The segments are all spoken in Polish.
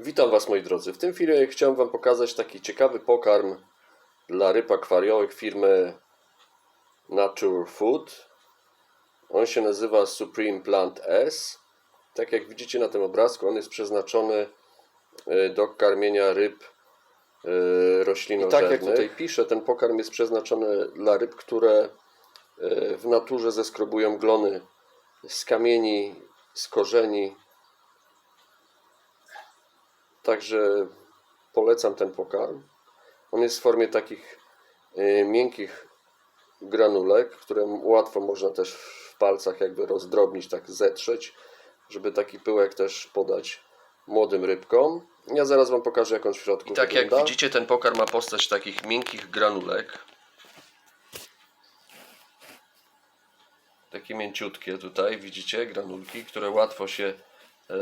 Witam Was moi drodzy. W tym filmie chciałem Wam pokazać taki ciekawy pokarm dla ryb akwariowych firmy Nature Food. On się nazywa Supreme Plant S. Tak jak widzicie na tym obrazku, on jest przeznaczony y, do karmienia ryb roślinożernych. I tak jak tutaj piszę, ten pokarm jest przeznaczony dla ryb, które y, w naturze zeskrobują glony z kamieni, z korzeni, Także polecam ten pokarm. On jest w formie takich y, miękkich granulek, które łatwo można też w palcach jakby rozdrobnić, tak zetrzeć, żeby taki pyłek też podać młodym rybkom. Ja zaraz Wam pokażę, jak on w środku I tak jak wygląda. widzicie, ten pokarm ma postać takich miękkich granulek. Takie mięciutkie tutaj, widzicie, granulki, które łatwo się e,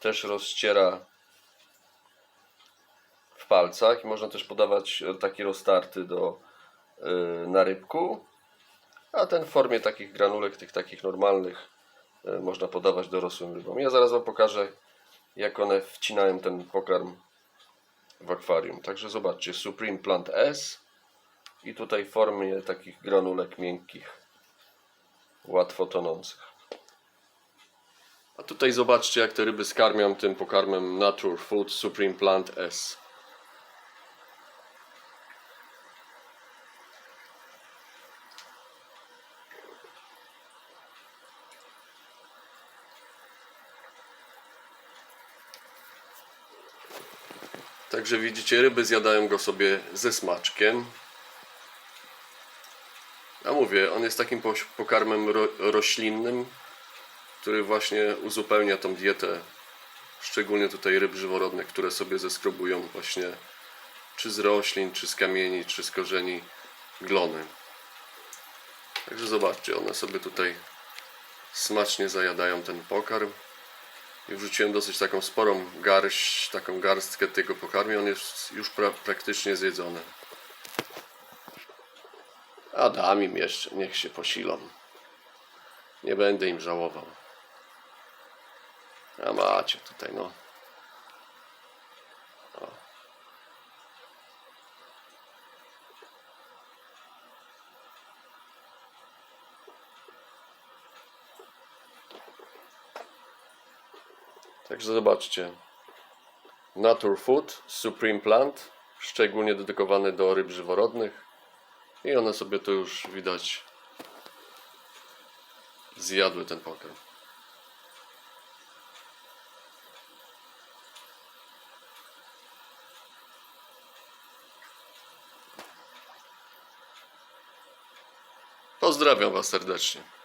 też rozciera palcach i można też podawać e, taki roztarty do e, na rybku. A ten w formie takich granulek, tych takich normalnych, e, można podawać dorosłym rybom. Ja zaraz Wam pokażę, jak one wcinają ten pokarm w akwarium. Także zobaczcie, Supreme Plant S i tutaj w formie takich granulek miękkich, łatwo tonących. A tutaj zobaczcie, jak te ryby skarmią tym pokarmem Nature Food Supreme Plant S. Także widzicie, ryby zjadają go sobie ze smaczkiem. Ja mówię, on jest takim pokarmem ro- roślinnym, który właśnie uzupełnia tą dietę, szczególnie tutaj ryb żyworodnych, które sobie zeskrobują właśnie czy z roślin, czy z kamieni, czy z korzeni glony. Także zobaczcie, one sobie tutaj smacznie zajadają ten pokarm. I wrzuciłem dosyć taką sporą garść, taką garstkę tego pokarmu. On jest już pra praktycznie zjedzony. A dam im jeszcze, niech się posilą. Nie będę im żałował. A macie tutaj, no. O. Także zobaczcie. Nature Food Supreme Plant, szczególnie dedykowany do ryb żyworodnych. I one sobie tu już widać zjadły ten pokarm. Pozdrawiam Was serdecznie.